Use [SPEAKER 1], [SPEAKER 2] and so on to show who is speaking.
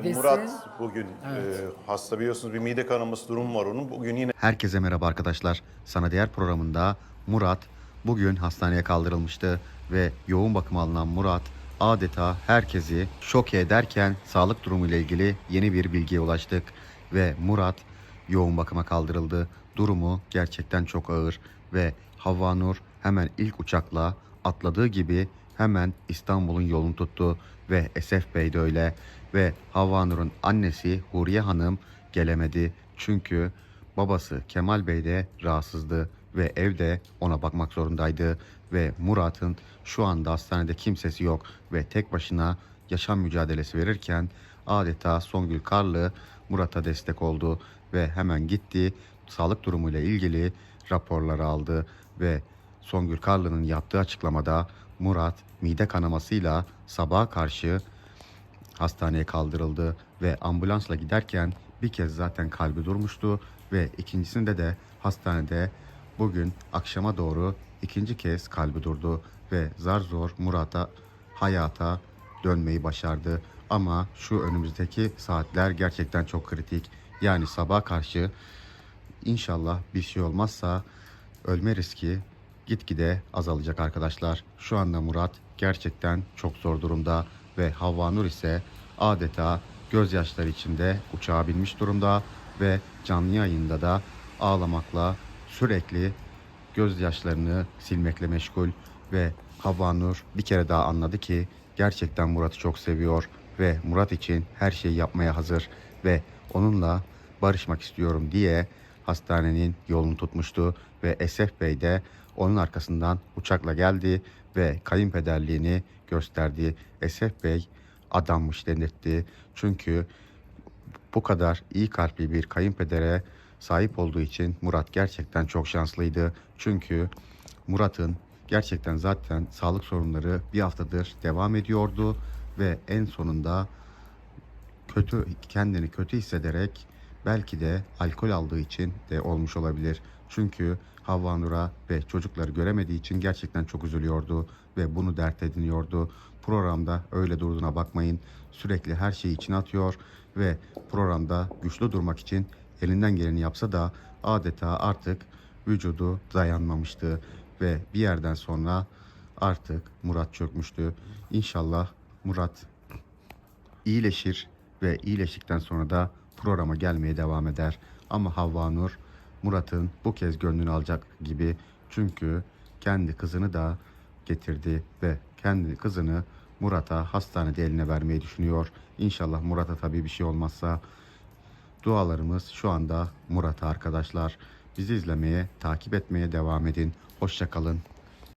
[SPEAKER 1] midesi.
[SPEAKER 2] Murat bugün
[SPEAKER 1] Evet.
[SPEAKER 2] e, hasta biliyorsunuz bir mide kanaması durumu var onun. Bugün yine
[SPEAKER 3] Herkese merhaba arkadaşlar. Sana Değer programında Murat bugün hastaneye kaldırılmıştı ve yoğun bakıma alınan Murat adeta herkesi şok ederken sağlık durumu ile ilgili yeni bir bilgiye ulaştık ve Murat yoğun bakıma kaldırıldı. Durumu gerçekten çok ağır ve Havva Nur hemen ilk uçakla atladığı gibi hemen İstanbul'un yolunu tuttu ve Esef Bey de öyle ve Havva Nur'un annesi Huriye Hanım gelemedi. Çünkü babası Kemal Bey de rahatsızdı ve evde ona bakmak zorundaydı ve Murat'ın şu anda hastanede kimsesi yok ve tek başına yaşam mücadelesi verirken adeta Songül Karlı Murat'a destek oldu ve hemen gitti sağlık durumuyla ilgili raporları aldı ve Songül Karlı'nın yaptığı açıklamada Murat mide kanamasıyla sabaha karşı hastaneye kaldırıldı ve ambulansla giderken bir kez zaten kalbi durmuştu ve ikincisinde de hastanede bugün akşama doğru ikinci kez kalbi durdu ve zar zor Murat'a hayata dönmeyi başardı. Ama şu önümüzdeki saatler gerçekten çok kritik. Yani sabah karşı İnşallah bir şey olmazsa ölme riski gitgide azalacak arkadaşlar. Şu anda Murat gerçekten çok zor durumda ve Havva Nur ise adeta gözyaşları içinde uçağa binmiş durumda ve canlı yayında da ağlamakla sürekli gözyaşlarını silmekle meşgul ve Havva Nur bir kere daha anladı ki gerçekten Murat'ı çok seviyor ve Murat için her şeyi yapmaya hazır ve onunla barışmak istiyorum diye hastanenin yolunu tutmuştu ve Esef Bey de onun arkasından uçakla geldi ve kayınpederliğini gösterdi. Esef Bey adammış denirtti. Çünkü bu kadar iyi kalpli bir kayınpedere sahip olduğu için Murat gerçekten çok şanslıydı. Çünkü Murat'ın gerçekten zaten sağlık sorunları bir haftadır devam ediyordu ve en sonunda kötü kendini kötü hissederek belki de alkol aldığı için de olmuş olabilir. Çünkü Havva Nur'a ve çocukları göremediği için gerçekten çok üzülüyordu ve bunu dert ediniyordu. Programda öyle durduğuna bakmayın. Sürekli her şeyi içine atıyor ve programda güçlü durmak için elinden geleni yapsa da adeta artık vücudu dayanmamıştı ve bir yerden sonra artık Murat çökmüştü. İnşallah Murat iyileşir ve iyileştikten sonra da programa gelmeye devam eder. Ama Havva Nur Murat'ın bu kez gönlünü alacak gibi çünkü kendi kızını da getirdi ve kendi kızını Murat'a hastanede eline vermeyi düşünüyor. İnşallah Murat'a tabii bir şey olmazsa dualarımız şu anda Murat'a arkadaşlar. Bizi izlemeye, takip etmeye devam edin. Hoşçakalın.